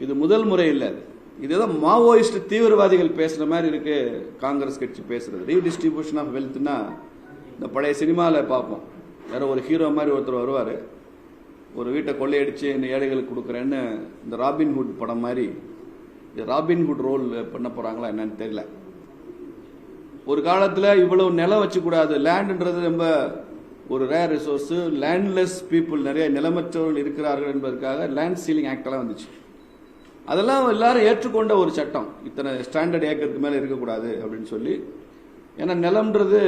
இது முதல் முறை இல்லை. இதுதான் மாவோயிஸ்ட் தீவிரவாதிகள் பேசுற மாதிரி இருக்கு. காங்கிரஸ் கட்சி பேசுறது. ரீடிஸ்ட்ரிபியூஷன் ஆஃப் வெல்த்னா இந்த பழைய சினிமாவில் பார்ப்போம். வேற ஒரு ஹீரோ மாதிரி ஒருத்தர் வருவார். ஒரு வீட்டை கொள்ளையடிச்சு இந்த ஏழைகளுக்கு கொடுக்குறேன்னு இந்த ராபின்ஹுட் படம் மாதிரி ராபின்ஹுட் ரோல் பண்ண போகிறாங்களா என்னன்னு தெரியல. ஒரு காலத்தில் இவ்வளவு நிலம் வச்சுக்கூடாது. லேண்டுன்றது ரொம்ப ஒரு ரேர் ரிசோர்ஸு லேண்ட்லெஸ் பீப்புள் நிறைய நிலமற்றவர்கள் இருக்கிறார்கள் என்பதற்காக லேண்ட் சீலிங் ஆக்டெல்லாம் வந்துச்சு. அதெல்லாம் எல்லாரும் ஏற்றுக்கொண்ட ஒரு சட்டம். இத்தனை ஸ்டாண்டர்ட் ஏக்கருக்கு மேலே இருக்கக்கூடாது அப்படின்னு சொல்லி. ஏன்னா நிலம்ன்றது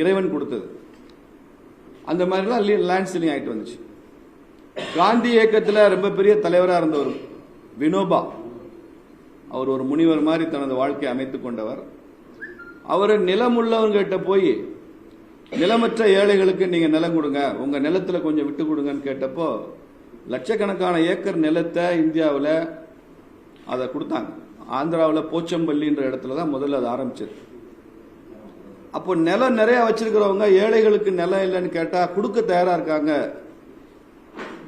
இறைவன் கொடுத்தது. அந்த மாதிரிலாம் லேண்ட் சீலிங் ஆகிட்டு வந்துச்சு. காந்தி இயக்கத்தில் ரொம்ப பெரிய தலைவராக இருந்தவர் வினோபா. அவர் ஒரு முனிவர் மாதிரி தனது வாழ்க்கையை அமைத்து கொண்டவர். அவர் நிலம் உள்ளவங்கிட்ட போய் நிலமற்ற ஏழைகளுக்கு நீங்கள் நிலம் கொடுங்க உங்கள் நிலத்துல கொஞ்சம் விட்டு கொடுங்கன்னு கேட்டப்போ லட்சக்கணக்கான ஏக்கர் நிலத்தை இந்தியாவில் அதை கொடுத்தாங்க. ஆந்திராவில் போச்சம்பள்ளின்ற இடத்துல தான் முதல்ல அது ஆரம்பிச்சது. அப்போ நிலம் நிறையா வச்சிருக்கிறவங்க ஏழைகளுக்கு நிலம் இல்லைன்னு கேட்டால் கொடுக்க தயாராக இருக்காங்க.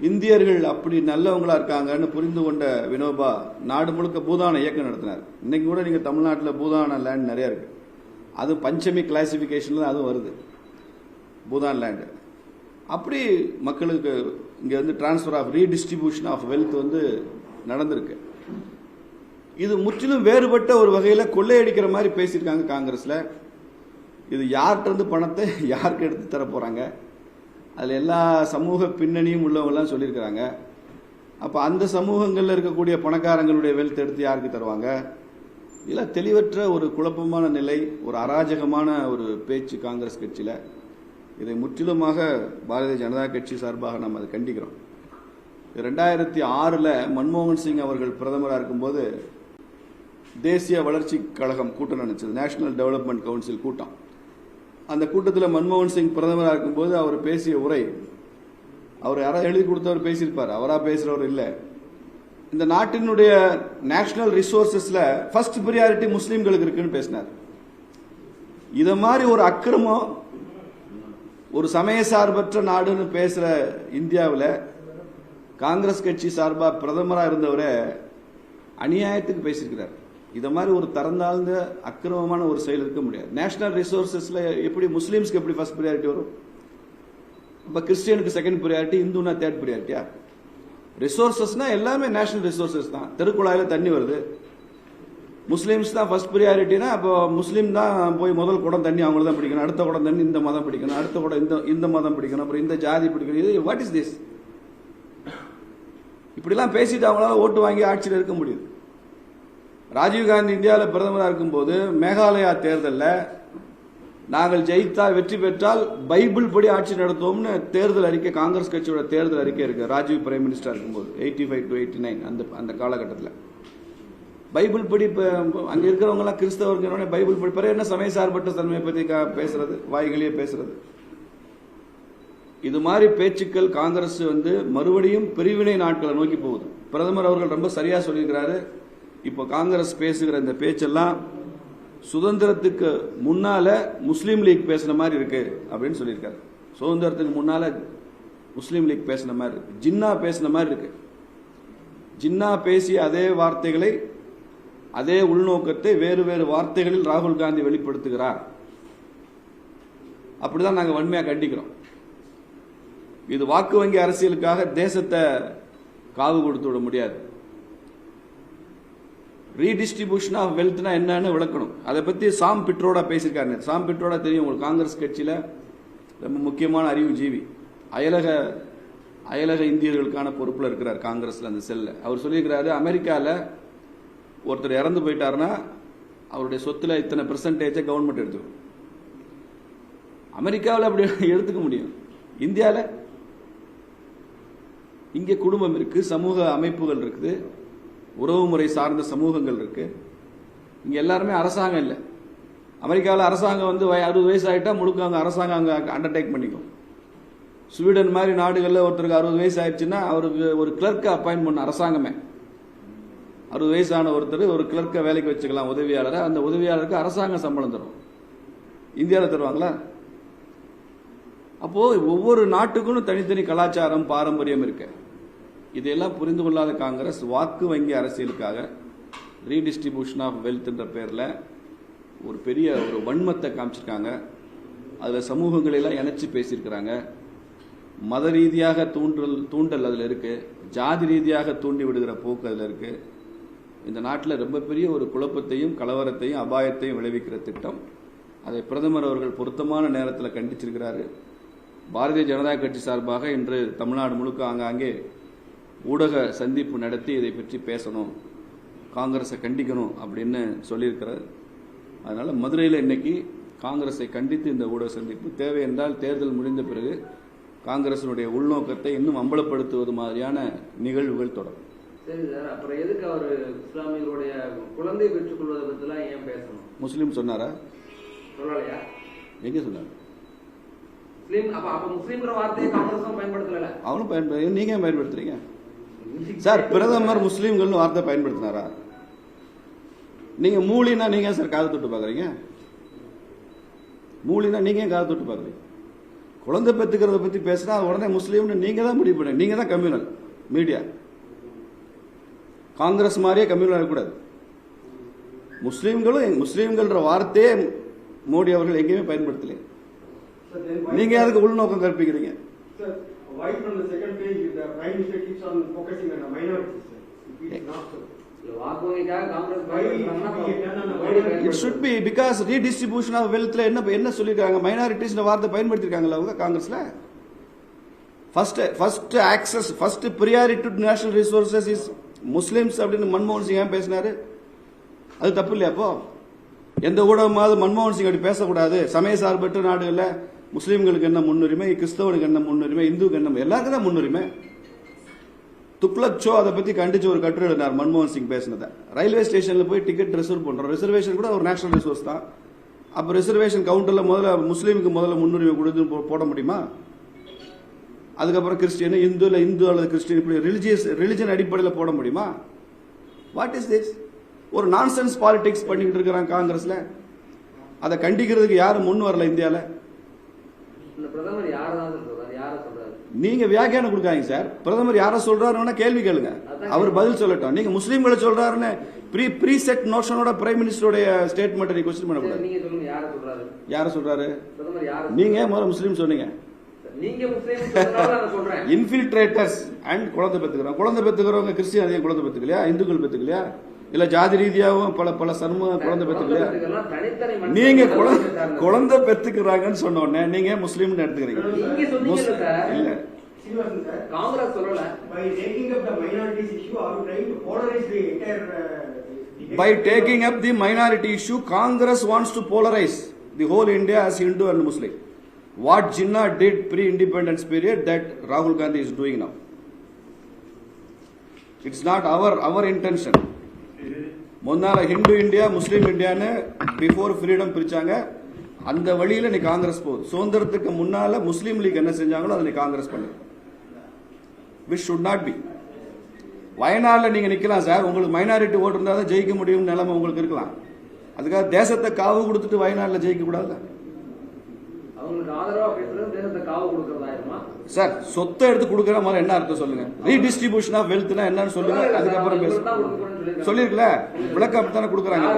இந்தியர்கள் அப்படி நல்லவங்களா இருக்காங்கன்னு புரிந்து கொண்ட வினோபா நாடு முழுக்க பூதான இயக்கம் நடத்தினார். இன்னைக்கு கூட நீங்கள் தமிழ்நாட்டில் பூதான லேண்ட் நிறையா இருக்கு. அது பஞ்சமி கிளாசிஃபிகேஷனில் அதுவும் வருது. பூதான் லேண்டு அப்படி மக்களுக்கு இங்கே வந்து transfer of redistribution of wealth வந்து நடந்திருக்கு. இது முற்றிலும் வேறுபட்ட ஒரு வகையில் கொள்ளையடிக்கிற மாதிரி பேசியிருக்காங்க காங்கிரஸில். இது யார்கிட்டருந்து பணத்தை யாருக்கு எடுத்து தர போகிறாங்க அதில் எல்லா சமூக பின்னணியும் உள்ளவங்கலாம் சொல்லியிருக்கிறாங்க. அப்போ அந்த சமூகங்களில் இருக்கக்கூடிய பணக்காரங்களுடைய வெல்த் எடுத்து யாருக்கு தருவாங்க? இதெல்லாம் தெளிவற்ற ஒரு குழப்பமான நிலை ஒரு அராஜகமான ஒரு பேச்சு காங்கிரஸ் கட்சியில். இதை முற்றிலுமாக பாரதிய ஜனதா கட்சி சார்பாக நாம் அதை கண்டிக்கிறோம். ரெண்டாயிரத்தி ஆறில் மன்மோகன் சிங் அவர்கள் பிரதமராக இருக்கும்போது தேசிய வளர்ச்சி கழகம் கூட்டம் நடந்துச்சு. நேஷனல் டெவலப்மெண்ட் கவுன்சில் கூட்டம். அந்த கூட்டத்தில் மன்மோகன் சிங் பிரதமராக இருக்கும்போது அவர் பேசிய உரை அவர் யாராவது எழுதி கொடுத்தவர் பேசியிருப்பார். அவராக பேசுகிறவர் இல்லை. இந்த நாட்டினுடைய நேஷனல் ரிசோர்சஸில் ஃபர்ஸ்ட் ப்ரியாரிட்டி முஸ்லீம்களுக்கு இருக்குன்னு பேசினார். இதை மாதிரி ஒரு அக்கிரமம் ஒரு சமய சார்பற்ற நாடுன்னு பேசுற இந்தியாவில் காங்கிரஸ் கட்சி சார்பா பிரதமராக இருந்தவரை அநியாயத்துக்கு பேசியிருக்கிறார். இதை மாதிரி ஒரு தரந்தாழ்ந்த அக்கிரமமான ஒரு செயல் இருக்க முடியாது. நேஷனல் ரிசோர்ஸஸில் எப்படி முஸ்லீம்ஸ்க்கு எப்படி ஃபர்ஸ்ட் ப்ரியாரிட்டி வரும்? இப்ப கிறிஸ்டியனுக்கு செகண்ட் ப்ரியாரிட்டி இந்துனா தேர்ட் ப்ரியாரிட்டியா ரிசோர்ஸஸ்னால் எல்லாமே நேஷனல் ரிசோர்சஸ் தான். தெருக்குழாயில தண்ணி வருது. முஸ்லீம்ஸ் தான் ஃபர்ஸ்ட் ப்ரியாரிட்டினா அப்போ முஸ்லீம் தான் போய் முதல் குடம் தண்ணி அவங்கள தான் பிடிக்கணும். அடுத்த குடம் தண்ணி இந்த மதம் பிடிக்கணும். அடுத்த குடம் இந்த இந்த மதம் பிடிக்கணும். அப்புறம் இந்த ஜாதி பிடிக்கணும். இது வாட் இஸ் திஸ் இப்படிலாம் பேசிட்டு அவங்களால ஓட்டு வாங்கி ஆட்சியில் இருக்க முடியுது. ராஜீவ்காந்தி இந்தியாவில் பிரதமராக இருக்கும்போது மேகாலயா தேர்தலில் நாங்கள் ஜெயித்தால் வெற்றி பெற்றால் பைபிள் படி ஆட்சி நடத்துவோம்னு தேர்தல் அறிக்கை காங்கிரஸ் கட்சியோட தேர்தல் அறிக்கை இருக்கு. ராஜீவ் பிரைம் மினிஸ்டர் இருக்கும்போது eighty five to eighty nine அந்த அந்த காலகட்டத்தில். பைபிள் படி இப்போ அங்கே இருக்கிறவங்கலாம் கிறிஸ்தவர்கள் பைபிள் படி பிறகு என்ன சமய சார்பற்ற தன்மையை பற்றி பேசுறது? வாய்களையே பேசுறது. இது மாதிரி பேச்சுக்கள் காங்கிரஸ் வந்து மறுபடியும் பிரிவினை நாட்களை நோக்கி போகுது. பிரதமர் அவர்கள் ரொம்ப சரியா சொல்லியிருக்கிறாரு. இப்போ காங்கிரஸ் பேசுகிற இந்த பேச்செல்லாம் சுதந்திரத்துக்கு முன்னால முஸ்லீம் லீக் பேசுன மாதிரி இருக்கு அப்படின்னு சொல்லியிருக்காரு. சுதந்திரத்துக்கு முன்னால முஸ்லீம் லீக் பேசின மாதிரி இருக்கு. ஜின்னா பேசின மாதிரி இருக்கு. ஜின்னா பேசிய அதே வார்த்தைகளை அதே உள்நோக்கத்தை வேறு வேறு வார்த்தைகளில் ராகுல் காந்தி வெளிப்படுத்துகிறார். அப்படிதான் நாங்கள் வன்மையாக கண்டிக்கிறோம். இது வாக்கு வங்கி அரசியலுக்காக தேசத்தை காவு கொடுத்து விட முடியாது. ரீடிஸ்ட்ரிபியூஷன் ஆஃப் வெல்த்னா என்னன்னு விளக்கணும். அதை பற்றி சாம் பிட்ரோடா பேசியிருக்காரு. சாம் பிட்ரோடா தெரியும் உங்களுக்கு. காங்கிரஸ் கட்சியில ரொம்ப முக்கியமான அறிவு ஜீவி. அயலக அயலக இந்தியர்களுக்கான பொறுப்பில் இருக்கிறார் காங்கிரஸ்ல அந்த செல்ல. அவர் சொல்லியிருக்கிறாரு அமெரிக்காவில் ஒருத்தர் இறந்து போயிட்டாருன்னா அவருடைய சொத்துல இத்தனை பெர்சன்டேஜை கவர்மெண்ட் எடுத்துக்கும். அமெரிக்காவில் அப்படி எடுத்துக்க முடியும். இந்தியாவில் இங்கே குடும்பம் இருக்குது சமூக அமைப்புகள் இருக்குது உறவுமுறை சார்ந்த சமூகங்கள் இருக்குது இங்கே எல்லாருமே அரசாங்கம் இல்லை. அமெரிக்காவில் அரசாங்கம் வந்து வய- அறுபது வயசு ஆகிட்டால் முழுக்க அங்கே அரசாங்கம் அங்கே அண்டர்டேக் பண்ணிக்கும். ஸ்வீடன் மாதிரி நாடுகளில் ஒருத்தருக்கு அறுபது வயசு ஆயிடுச்சுன்னா அவருக்கு ஒரு கிளர்க்கை அப்பாயின்ட் பண்ண அரசாங்கமே. அறுபது வயசான ஒருத்தர் ஒரு கிளர்க்கை வேலைக்கு வச்சுக்கலாம் உதவியாளரை. அந்த உதவியாளருக்கு அரசாங்கம் சம்பளம் தரும். இந்தியாவில் தருவாங்களா? அப்போது ஒவ்வொரு நாட்டுக்கும் தனித்தனி கலாச்சாரம் பாரம்பரியம் இருக்கு. இதையெல்லாம் புரிந்து கொள்ளாத காங்கிரஸ் வாக்கு வங்கி அரசியலுக்காக ரீடிஸ்ட்ரிபியூஷன் ஆஃப் வெல்த்ன்ற பேரில் ஒரு பெரிய ஒரு வன்மத்தை காமிச்சிருக்காங்க. அதில் சமூகங்களெல்லாம் இணைச்சி பேசியிருக்கிறாங்க. மத ரீதியாக தூண்டல் தூண்டல் அதில் இருக்குது ஜாதி ரீதியாக தூண்டி விடுகிற போக்கு அதில் இருக்குது இந்த நாட்டில் ரொம்ப பெரிய ஒரு குழப்பத்தையும் கலவரத்தையும் அபாயத்தையும் விளைவிக்கிற திட்டம். அதை பிரதமர் அவர்கள் பொருத்தமான நேரத்தில் கண்டிச்சிருக்கிறாரு. பாரதிய ஜனதா கட்சி சார்பாக இன்று தமிழ்நாடு முழுக்க ஆங்காங்கே ஊடக சந்திப்பு நடத்தி இதை பற்றி பேசணும் காங்கிரஸை கண்டிக்கணும் அப்படின்னு சொல்லியிருக்கிறார். அதனால் மதுரையில் இன்னைக்கு காங்கிரஸை கண்டித்து இந்த ஊடக சந்திப்பு. தேவை என்றால் தேர்தல் முடிந்த பிறகு காங்கிரசினுடைய உள்நோக்கத்தை இன்னும் அம்பலப்படுத்துவது மாதிரியான நிகழ்வுகள் தொடரும். சரி சார் அப்புறம் எதுக்கு அவர் இஸ்லாமியர்களுடைய குழந்தை பெற்றுக்கொள்வதை பத்திலாம் ஏன் பேசணும்? முஸ்லீம் சொன்னாரா? சொல்லலையா? எங்கே சொன்னார்? முஸ்லீம் அப்ப அப்ப முஸ்லீம்ங்கிற வார்த்தையை காங்கிரஸும் பயன்படுத்தல அவனும் பயன்படு நீங்க ஏன் பயன்படுத்துறீங்க? சார் பிரதமர் முஸ்லீம்கள்னு வார்த்தை பயன்படுத்தினாரா? நீங்க மூலினா நீங்க ஏன் சார் காது தொட்டு பாக்குறீங்க? மூலினா நீங்க ஏன் காது தொட்டு பாக்குறீங்க? குழந்தை பெத்துக்கிறத பத்தி பேசினா உடனே முஸ்லீம்னு நீங்க தான் முடிவு பண்ணுங்க நீங்க தான் கம்யூனல் மீடியா. காங்கிரஸ் மாதிரியே கம்யூனல் இருக்கக்கூடாது முஸ்லீம்களும் முஸ்லீம்கள்ன்ற வார்த்தையே மோடி அவர்கள் எங்கேயுமே பயன்படுத்தலை. நீங்க அதுக்கு உள்நோக்கம் கற்பிக்கிறீங்க? It should be because redistribution of வெல்த்ல என்ன என்ன சொல்லிருக்காங்க மைனாரிட்டிஸ் வார்த்தை பயன்படுத்திருக்காங்களா அவங்க காங்கிரஸ்ல? First first access first priority to national resources is Muslims அப்படின்னு மன்மோகன் சிங் ஏன் பேசினாரு? அது தப்பு இல்லையா அப்போ? எந்த ஊடகமாவது மன்மோகன் சிங் அப்படி பேசக்கூடாது. சமய சார்பற்ற நாடுகளில் முஸ்லீம்களுக்கு என்ன முன்னுரிமை கிறிஸ்தவனுக்கு என்ன முன்னுரிமை இந்துக்கு என்ன எல்லாருக்கும் தான் முன்னுரிமை. துக்ளக் ஷோ அதை பத்தி கண்டிச்சு ஒரு கட்டுரை எழுதினார் மன்மோகன் சிங் பேசினதை. ரயில்வே ஸ்டேஷன்ல போய் டிக்கெட் ரிசர்வ் பண்றோம். ரிசர்வேஷன் கூட ஒரு நேஷனல் ரிசோர்ஸ் தான். அப்ப ரிசர்வேஷன் கவுண்டர்ல முதல்ல முஸ்லீமுக்கு முதல்ல முன்னுரிமை கொடுத்து போ- போட முடியுமா? அதுக்கப்புறம் கிறிஸ்டியன் இந்து இல்ல இந்து அல்லது கிறிஸ்டியன் இப்படி ரிலிஜியஸ் ரிலிஜன் அடிப்படையில் போட முடியுமா? வாட் இஸ் திஸ் ஒரு நான்சென்ஸ் பாலிடிக்ஸ் பண்ணிக்கிட்டு இருக்கிறாங்க காங்கிரஸ்ல. அதை கண்டிக்கிறதுக்கு யாரும் முன் வரல இந்தியால. இந்த பிரதமர் யாரை தான் சொல்றாரு? யாரை சொல்றாரு? நீங்க வியாக்கியானம் கொடுக்காங்க சார். பிரதமர் யார சொல்றாருன்னா கேள்வி கேளுங்க. அவர் பதில் சொல்லட்டும். நீங்க முஸ்லீம்களை சொல்றாருன்னு ப்ரீ ப்ரீ செட் நோஷனோட பிரைம் மினிஸ்டருடைய ஸ்டேட்மெண்ட் நீ கொஸ்டின் பண்ணக்கூடாது. நீங்க யாரை சொல்றாரு? நீங்க முதல்ல முஸ்லீம் சொன்னீங்க. இன்ஃபில்ட்ரேட்டர்ஸ் அண்ட் குழந்தை பெத்துக்கிறோம் குழந்தை பெத்துக்கிறவங்க கிறிஸ்டியன் அதிகம் குழந்தை பெத்துக்கலையா? இந்துக்கள் பெத்துக்கலையா? இல்ல ஜாதி ரீதியாகவும் பல பல சர்ம குழந்தை மனுஷங்க நீங்க குழந்தை பெத்துக்கிறாங்கன்னு சொன்ன உடனே நீங்க முஸ்லீம்னு எடுத்துக்கிறீங்க. இல்ல. காங்கிரஸ் சொல்லல. By taking up the minorities issue, are you trying to polarize the entire, uh, debate? By taking What Jinnah did pre-independence period, that Rahul Gandhi is doing now. It's not our our intention. முன்னால Hindu India முஸ்லீம் இந்தியான்னு before freedom பிரிச்சாங்க. அந்த வழியில் நீ காங்கிரஸ் போகுது. சுதந்திரத்துக்கு முன்னால முஸ்லீம் league என்ன செஞ்சாங்களோ அதை நீ காங்கிரஸ் பண்ணு விஷ் ஷுட் நாட் பி வயநாடுல நீங்க நிக்கலாம் சார். உங்களுக்கு மைனாரிட்டி ஓட்டு இருந்தால் தான் ஜெயிக்க முடியும் நிலைமை உங்களுக்கு இருக்கலாம். அதுக்காக தேசத்தை காவு கொடுத்துட்டு வயநாடுல ஜெயிக்க கூடாதுல்ல அவங்களுக்கு ஆதரவா பேசுறது தேசத்தை காவு கொடுக்கறதாயிருமா சார் சொத்தை எடுத்து கொடுக்கற மாதிரி என்ன அர்த்தம் சொல்லுங்க? ரீடிஸ்ட்ரிபியூஷன் ஆஃப் வெல்த்னா என்னன்னு சொல்லுங்க அதுக்கப்புறம் பேசுங்க சொல்லிருக்கல விளக்கம் அப்படித்தானே கொடுக்குறாங்க.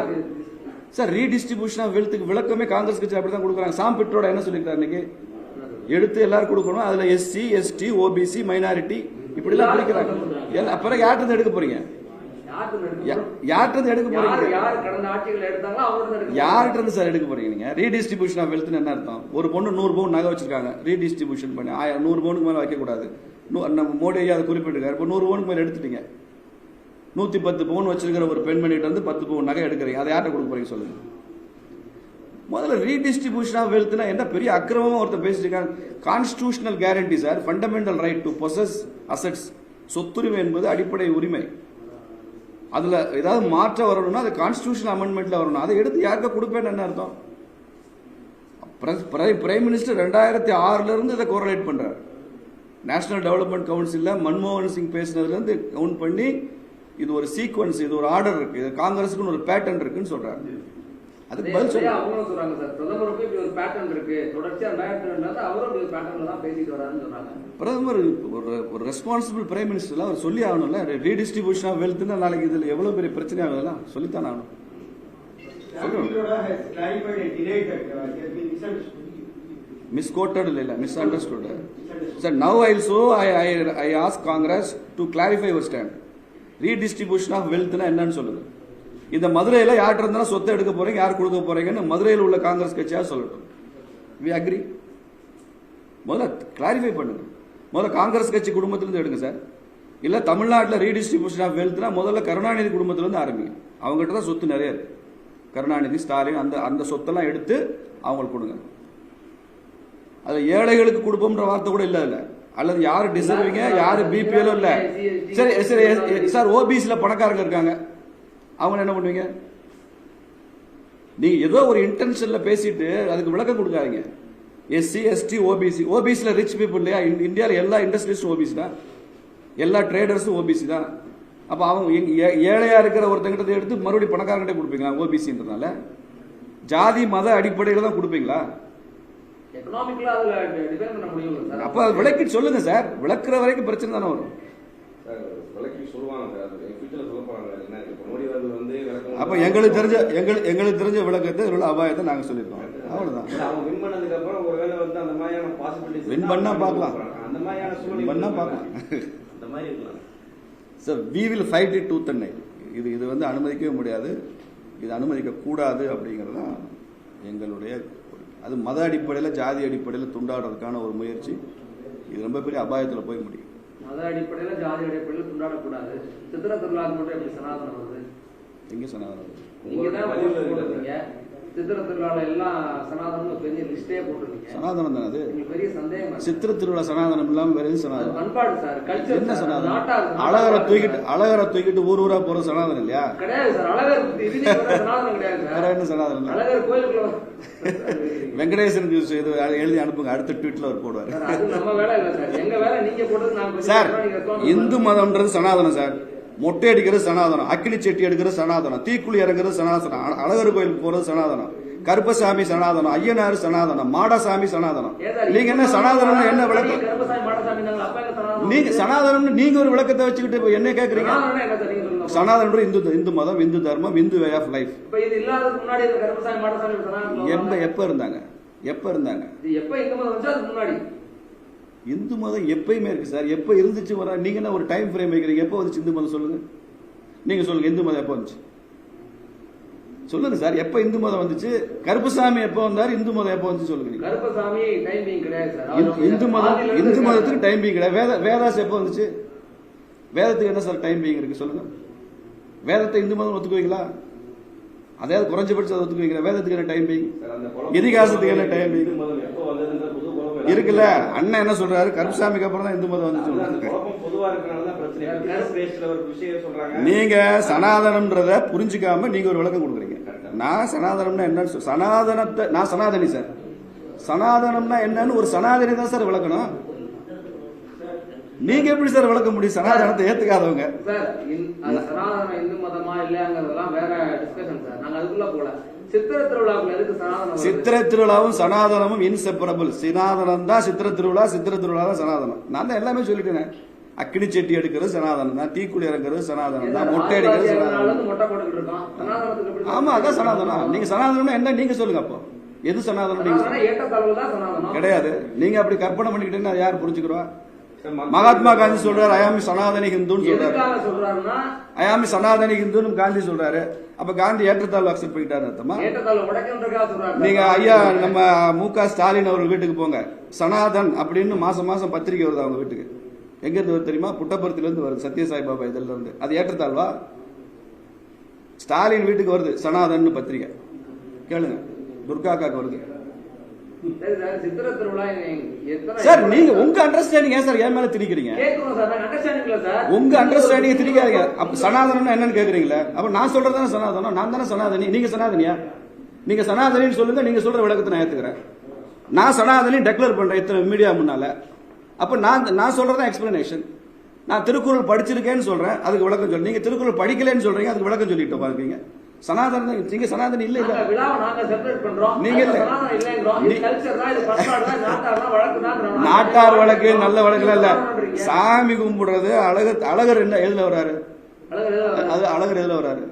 சார் ரீடிஸ்ட்ரிபியூஷன் ஆஃப் வெல்த்துக்கு விளக்கமே காங்கிரஸ் கட்சி அப்படிதான் கொடுக்குறாங்க. சாம் பிட்ரோட என்ன சொல்லியிருக்காரு இன்னைக்கு? எடுத்து எல்லாரும் கொடுக்கணும். அதுல எஸ்சி எஸ்டி ஓபிசி மைனாரிட்டி இப்படி எல்லாம் பிரிக்கிறாங்க. அப்புறம் யார்கிட்ட எடுக்க போறீங்க? யார்கிட்ட எடுக்க போறீங்க? யார் கடந்த ஆட்சிகள் எடுத்தாங்களோ அவங்க எடுக்க யார்கிட்ட இருந்து சார் எடுக்க போறீங்க நீங்க? ரீடிஸ்ட்ரிபியூஷன் ஆஃப் வெல்த்னு என்ன அர்த்தம்? ஒரு பொண்ணு நூறு பவுன் நகை வச்சிருக்காங்க. ரீடிஸ்ட்ரிபியூஷன் பண்ணி ஆயிரம் நூறு பவுனுக்கு மேல வைக்க கூடாது. நூ- நம்ம மோடி ஐயா அதை குறிப்பிட்டிருக்காரு. இப்போ நூறு பவுனுக்கு மேல எடுத்துட்டீங்க. நூத்தி பத்து பவுன் வச்சிருக்கிற ஒரு பெண்மணிகிட்ட வந்து பத்து பவுன் நகை எடுக்கிறீங்க. அதை யார்கிட்ட கொடுக்க போறீங்க சொல்லுங்க. முதல்ல ரீடிஸ்ட்ரிபியூஷன் ஆஃப் வெல்த்னா என்ன? பெரிய அக்கிரமமா ஒருத்தர் பேசிட்டு இருக்காங்க constitutional guarantee sir fundamental right to possess assets சொத்துரிமை என்பது அடிப்படை உரிமை. அதில் ஏதாவது மாற்றம் வரணும்னா அது கான்ஸ்டிடியூஷன் அமெண்ட்மெண்ட்டில் வரணும். அதை எடுத்து யாருக்கா கொடுப்பேன்னு என்ன அர்த்தம்? பிரைம் மினிஸ்டர் ரெண்டாயிரத்தி ஆறுலேருந்து இதை கோரலேட் பண்ணுறார் நேஷனல் டெவலப்மெண்ட் கவுன்சிலில் மன்மோகன் சிங் பேசினதுலேருந்து கவுண்ட் பண்ணி இது ஒரு சீக்வன்ஸ் இது ஒரு ஆர்டர் இருக்குது இது காங்கிரஸுக்குன்னு ஒரு பேட்டர்ன் இருக்குன்னு சொல்கிறார் அதுக்கு அதே பதில் சொல்லுங்க அவங்களும் சொல்றாங்க சார். பிரதமருக்கும் இப்படி ஒரு பேட்டர்ன் இருக்கு. தொடர்ச்சியா ரெண்டாயிரத்தி அவரும் இப்படி ஒரு பேட்டர்ன்ல தான் பேசிட்டு வராருன்னு சொன்னாங்க. பிரதமர் ஒரு ஒரு ரெஸ்பான்சிபிள் பிரைம் மினிஸ்டர்ல அவர் சொல்லி ஆகணும்ல. ரீடிஸ்ட்ரிபியூஷன் ஆஃப் வெல்த்னா நாளைக்கு இதுல எவ்வளவு பெரிய பிரச்சனை ஆகுதுலாம் சொல்லித்தான் ஆகணும். மிஸ்கோட்டட் இல்ல misunderstood. Sir now also I I I ask Congress to clarify your stand redistribution of வெல்த்னா என்னன்னு சொல்லுது இந்த மதுரையில் யார்கிட்ட இருந்தாலும் சொத்தை எடுக்க போறீங்க யார் கொடுக்க போறீங்கன்னு மதுரையில் உள்ள காங்கிரஸ் கட்சியாக சொல்லட்டும். வி அக்ரி முதல்ல கிளாரிஃபை பண்ணுங்க. முதல்ல காங்கிரஸ் கட்சி குடும்பத்திலேருந்து எடுங்க சார். இல்லை தமிழ்நாட்டில் ரீடிஸ்ட்ரிபியூஷன் ஆஃப் வெல்த்னா முதல்ல கருணாநிதி குடும்பத்திலேருந்து ஆரம்பிங்க. அவங்ககிட்ட தான் சொத்து நிறைய இருக்கு. கருணாநிதி ஸ்டாலின் அந்த அந்த சொத்தெல்லாம் எடுத்து அவங்களுக்கு கொடுங்க. அது ஏழைகளுக்கு கொடுப்போம்ன்ற வார்த்தை கூட இல்லை இல்லை அல்லது யார் டிசர்விங்க யார் பிபிஎல் இல்லை. சரி சரி சார் ஓபிசியில் பணக்காரங்க இருக்காங்க. அவங்க என்ன பண்ணுவீங்க? நீங்க ஏதோ ஒரு இன்டென்ஷன்ல பேசிட்டு அதுக்கு விளக்கம் கொடுக்காதீங்க. எஸ்சி எஸ்டி ஓபிசி ஓபிசில ரிச் பீப்புள் இல்லையா? இந்~ இந்தியால எல்லா இண்டஸ்ட்ரீஸும் ஓபிசி தான். எல்லா ட்ரேடர்ஸும் ஓபிசி தான். அப்ப அவங்க எங்க- ஏ- ஏழையா இருக்கிற ஒருத்தங்கிட்ட எடுத்து மறுபடியும் பணக்காரங்கிட்ட கொடுப்பீங்களா? ஓபிசின்றதுனால ஜாதி மத அடிப்படையில தான் கொடுப்பீங்களா? அப்ப அது விளக்கி சொல்லுங்க சார். விளக்குற வரைக்கும் பிரச்சனை தானே வரும். அப்ப எங்களுக்கு தெரிஞ்ச எங்களுக்கு எங்களுக்கு தெரிஞ்ச விளக்கத்தை உள்ள அபாயத்தை நாங்க சொல்லியிருக்கோம். அவங்க வின் பண்ணதுக்கு அப்புறம் ஒருவேளை வந்து அந்த மாதிரியான பாசிபிலிட்டிஸ் Win பண்ணா பார்க்கலாம். அந்த மாதிரியான சூழ்நிலை. பார்க்கலாம். அந்த மாதிரி இருக்கலாம். Sir we will fight it too தன்னை இது இது வந்து அனுமதிக்கவே முடியாது. இது அனுமதிக்க கூடாது அப்படிங்கிறது தான் எங்களுடைய அது மத அடிப்படையில் ஜாதி அடிப்படையில் துண்டாடுறதுக்கான ஒரு முயற்சி. இது ரொம்ப பெரிய அபாயத்தில் போய் முடியும். மத அடிப்படையில ஜாதி அடிப்படையில துண்டாடக்கூடாது சித்திர திருவிழாக்கு மட்டும் எப்படி சனாதனம் வருது? எங்கே சனாதனம் நீங்க சித்திர திருவிழால எல்லாம் சனாதனம் பெரிய லிஸ்டே போட்டிருக்கீங்க. சனாதனம் தானே அது? உங்களுக்கு பெரிய சந்தேகம் இருக்கு. சித்திர திருவிழா சனாதனம் இல்லாமல் வேற எது அது சனாதனம் பண்பாடு சார் கல்ச்சர் என்ன சனாதனம்? நாட்டார் அழகரை தூக்கிட்டு அழகரை தூக்கிட்டு ஊர் ஊரா போற சனாதனம் இல்லையா? கிடையாது சார் அழகர் இதுலயே வர சனாதனம் கிடையாது வேற சார் என்ன சனாதனம்? அழகர் கோயிலுக்குள்ள வர- வெங்கடேசன் நியூஸ் இது எழுதி அனுப்புங்க அடுத்த ட்வீட்ல அவர் போடுவார். சார், அது நம்ம வேலை இல்ல சார். எங்க வேலை நீங்க போட்டது நாங்க கொஞ்சம் சார் சொல்றோம், நீங்க respond இந்து. மதம்ன்றது சனாதனம் சார். மொட்டை அடிக்கிறது சனாதனம் அக்கினி செட்டி எடுக்கிறது சனாதனம் தீக்குழி இறங்குறது சனாதனம் அழகர் கோயிலுக்கு போறது சனாதனம் கருப்பசாமி சனாதனம் ஐயனார் சனாதனம் மாடசாமி சனாதனம். நீங்க என்ன இப்ப சனாதனம்னு என்ன விளக்கம்? நாங்க சனாதனம்? நீங்க ஒரு விளக்கத்தை வச்சுக்கிட்டு இப்ப என்ன கேக்குறீங்க? சனாதனம் இந்து இந்து மதம் இந்து தர்மம் இந்து வே ஆஃப் லைஃப் சனாதனம் எப்ப எப்ப இருந்தாங்க? எப்ப இருந்தாங்க? இந்து மதம் எப்பயுமே இருக்கு சார். எப்ப இருந்துச்சு வர? நீங்க என்ன ஒரு டைம் ஃப்ரேம் வைக்கிறீங்க? எப்போ வந்துச்சு இந்து மதம் சொல்லுங்க. நீங்க சொல்லுங்க இந்து மதம் எப்போ வந்துச்சு? சொல்லுங்க சார் எப்ப இந்து மதம் வந்துச்சு? கருப்புசாமி எப்போ வந்தாரு? இந்து மதம் எப்போ வந்துச்சு சொல்லுங்க. கருப்பசாமி டைமிங் கிடையாது இந்து- மதம் இந்து. மதத்துக்கு டைம் பீங் கிடையாது. வேத வேதாஸ் எப்போ வந்துச்சு? வேதத்துக்கு என்ன சார் டைம் பீங் இருக்கு சொல்லுங்க. வேதத்தை இந்து மதம் ஒத்துக்குவீங்களா? அதாவது குறைஞ்சபட்சம் ஒத்துக்குவீங்களா? வேதத்துக்கு என்ன டைம் பீங் சார் அந்த குழப்பம் இதிகாசத்துக்கு என்ன time? இந்து மதம் எப்போ வந்ததுன்ற புது குழப்பம் இருக்குல்ல? அண்ணன் என்ன சொல்றாரு? கருப்புசாமிக்கு அப்புறம் தான் இந்து மதம் சொல்றாங்க. நீங்க சனாதனம்ன்றத புரிஞ்சுக்காம நீங்க ஒரு விளக்கம் கொடுக்குறீங்க. நான் சனாதனம்னா என்னன்னு சனாதனத்தை நான் சனாதனி சார். சனாதனம்னா என்னன்னு ஒரு சனாதனி தான் சார் விளக்கணும். நீங்க எப்படி சார் விளக்க முடியும்? சனாதனத்தை ஏத்துக்காதவங்க. சார் இந்- அது சனாதன இந்து மதமா இல்லையாங்கிறதெல்லாம் வேற டிஸ்கஷன் சார். நாங்க அதுக்குள்ள போல சித்திர திருவிழாவும் சனாதனமும் இன்செப்பரபிள் சனாதனம் தான் சித்திர திருவிழா சித்திர திருவிழா தான் சனாதனம். நான் தான் எல்லாமே சொல்லிட்டேனே. அக்கினி செட்டி எடுக்கிறது சனாதனம் தான் தீக்குழி இறங்குறது சனாதனம் தான் மொட்டை அடிக்கிறது சனாதனம் ஆமா அதான் சனாதனம். நீங்க சனாதனம்னா என்ன? நீங்க சொல்லுங்க அப்போ. எது சனாதனம் கிடையாது. நீங்க அப்படி கற்பனை பண்ணிக்கிட்டீங்கன்னா யார் புரிஞ்சுக்கிறோம் மகாத்மா காந்தி சொல்றாரு அயாமி சனாதனி ஹிந்துன்னு சொல்றாரு. அயாமி சனாதனி ஹிந்துன்னு காந்தி சொல்றாரு. அப்ப காந்தி ஏற்றத்தாழ்வு அக்செப்ட் பண்ணிட்டாரு அர்த்தமா? நீங்க ஐயா நம்ம மு க. ஸ்டாலின் அவர்கள் வீட்டுக்கு போங்க. சனாதன் அப்படின்னு மாசம் மாசம் பத்திரிக்கை வருது அவங்க வீட்டுக்கு. எங்க இருந்து வருது தெரியுமா? புட்டபர்த்தில இருந்து வருது சத்யசாய் பாபா இதுல இருந்து. அது ஏற்றத்தாழ்வா? ஸ்டாலின் வீட்டுக்கு வருது சனாதன் பத்திரிக்கை. கேளுங்க துர்காக்காக்கு வருது. சரி நீங்க உங்க அண்டர்ஸ்டாண்டிங் ஏன் சார் என் மேல திணிக்கிறீங்க? உங்க அண்டர்ஸ்டாண்டிங் திரிக்காதீங்க அப்ப சனாதனம்னா என்னன்னு கேக்குறீங்களா? அப்ப நான் சொல்றதுதானே சனாதனம்? நான் தானே சனாதனி? நீங்க சனாதனியா? நீங்க சனாதனின்னு சொல்லுங்க நீங்க சொல்ற விளக்கத்தை நான் ஏத்துக்கிறேன். நான் சனாதனி டெக்ளேர் பண்றேன் இத்தனை மீடியா முன்னால. அப்ப நான் நான் சொல்றதா எக்ஸ்பிளனேஷன் நான் திருக்குறள் படிச்சிருக்கேன்னு சொல்றேன் அதுக்கு விளக்கம் சொல்றேன் நீங்க திருக்குறள் படிக்கலைன்னு சொல்றீங்க அதுக்கு விளக்கம் சொல்லிட்டு பாருக்கீங்க சனாதன நீங்க சனாதன இல்ல இல்ல நாங்க விழாவை நாங்க செப்பரேட் பண்றோம். நீங்க இல்ல. நாட்டார் வழக்கு நல்ல வழக்குல இல்ல. சாமி கும்பிடுறது அழகர் அழகர் என்ன எதுல வராரு அழகு. அது அழகர் எதுல வராரு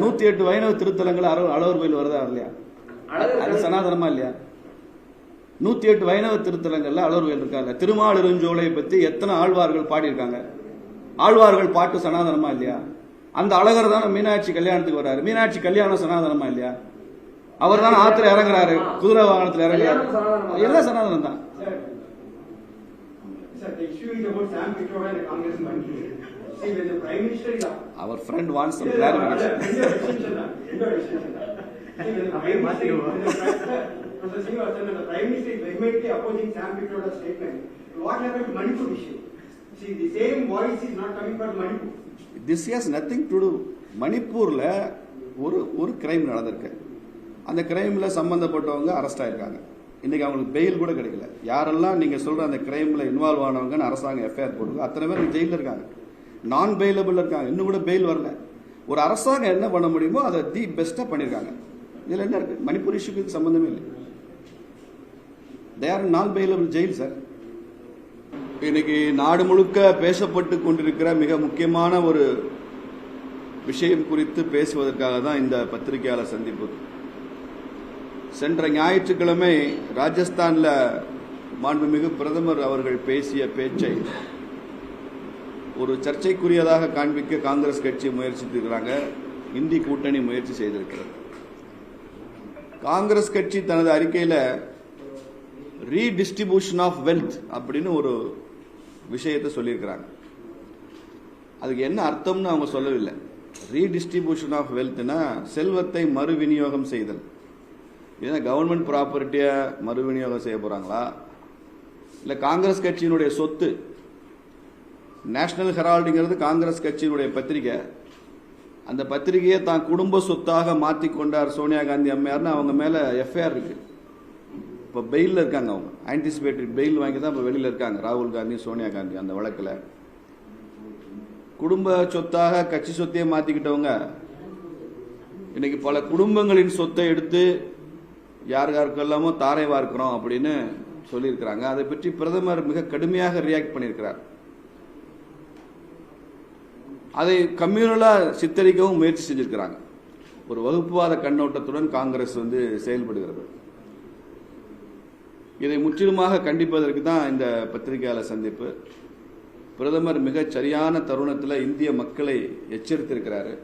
நூத்தி எட்டு வைணவ திருத்தலங்கள் அழகு- அழகர் கோயில் வருதா இல்லையா? அழகு அது சனாதனமா இல்லையா? நூத்தி எட்டு வைணவ திருத்தலங்கள்ல அழகர் கோயில் இருக்காங்க. திருமாலிருஞ்சோலை பத்தி எத்தனை ஆழ்வார்கள் பாடியிருக்காங்க? ஆழ்வார்கள் பாட்டு சனாதனமா இல்லையா? அந்த அழகர் தானே மீனாட்சி கல்யாணத்துக்கு வர்றாரு மீனாட்சி கல்யாணம் சனாதனமா இல்லையா அவர் தானே ஆத்துல இறங்குறாரு குதிரை வாகனத்துல இறங்குறாரு? எல்லாம் சனாதனம் தான். அவர் friend once some statement, what happened to Manipur issue? See, the same voice is not coming from Manipur. This has nothing to do மணிப்பூரில் ஒரு ஒரு கிரைம் நடந்திருக்கு. அந்த கிரைமில் சம்மந்தப்பட்டவங்க அரெஸ்ட் ஆயிருக்காங்க. இன்றைக்கி அவங்களுக்கு பெயில் கூட கிடைக்கல. யாரெல்லாம் நீங்கள் சொல்கிற அந்த கிரைமில் இன்வால்வ் ஆனவங்கன்னு அரசாங்கம் எஃப்ஐஆர் போடுங்க. அத்தனை பேர் ஜெயிலில் இருக்காங்க. நான் பெயிலபிள் இருக்காங்க. இன்னும் கூட பெயில் வரல. ஒரு அரசாங்கம் என்ன பண்ண முடியுமோ அதை தி பெஸ்ட்டாக பண்ணியிருக்காங்க இதில் என்ன இருக்குது மணிப்பூர் இஷ்யூக்கு சம்மந்தமே இல்லை. They are non bailable jail sir இன்னைக்கு நாடு முழுக்க பேசப்பட்டு கொண்டிருக்கிற மிக முக்கியமான ஒரு விஷயம் குறித்து பேசுவதற்காக தான் இந்த பத்திரிகையாளர் சந்திப்பு. சென்ற ஞாயிற்றுக்கிழமை ராஜஸ்தான்ல மாண்புமிகு பிரதமர் அவர்கள் பேசிய பேச்சை ஒரு சர்ச்சைக்குரியதாக காண்பிக்க காங்கிரஸ் கட்சி முயற்சித்திருக்கிறாங்க. இந்தி கூட்டணி முயற்சி செய்திருக்கிறது. காங்கிரஸ் கட்சி தனது அறிக்கையில் ரீடிஸ்ட்ரிபியூஷன் ஆஃப் வெல்த் அப்படின்னு ஒரு விஷயத்தை சொல்லியிருக்கிறாங்க. அதுக்கு என்ன அர்த்தம்னு அவங்க சொல்லவில்லை. ரீடிஸ்ட்ரிபியூஷன் ஆஃப் வெல்த்னா செல்வத்தை மறு விநியோகம் செய்தல். ஏன்னா கவர்மெண்ட் ப்ராப்பர்ட்டியை மறு விநியோகம் செய்ய போகிறாங்களா இல்லை காங்கிரஸ் கட்சியினுடைய சொத்து நேஷனல் ஹெரால்டுங்கிறது காங்கிரஸ் கட்சியினுடைய பத்திரிகை அந்த பத்திரிகையை தான் குடும்ப சொத்தாக மாற்றிக்கொண்டார் சோனியா காந்தி அம்மையார்னு அவங்க மேலே எஃப்ஐஆர் இருக்குது இப்போ பெயிலில் இருக்காங்க அவங்க. ஆன்டிசிபேட்டரி பெயில் வாங்கி தான் இப்போ வெளியில் இருக்காங்க. ராகுல் காந்தி சோனியா காந்தி அந்த வழக்கில். குடும்ப சொத்தாக கட்சி சொத்தையே மாற்றிக்கிட்டவங்க இன்னைக்கு பல குடும்பங்களின் சொத்தை எடுத்து யார் யாருக்கெல்லாமோ தாரை வார்க்கிறோம் அப்படின்னு சொல்லியிருக்கிறாங்க. அதை பற்றி பிரதமர் மிக கடுமையாக ரியாக்ட் பண்ணியிருக்கிறார். அதை கம்யூனலாக சித்தரிக்கவும் முயற்சி செஞ்சிருக்கிறாங்க. ஒரு வகுப்புவாத கண்ணோட்டத்துடன் காங்கிரஸ் வந்து செயல்படுகிறது. இதை முற்றிலுமாக கண்டிப்பதற்கு தான் இந்த பத்திரிகையாளர் சந்திப்பு. பிரதமர் மிகச் சரியான தருணத்தில் இந்திய மக்களை எச்சரித்திருக்கிறாரு.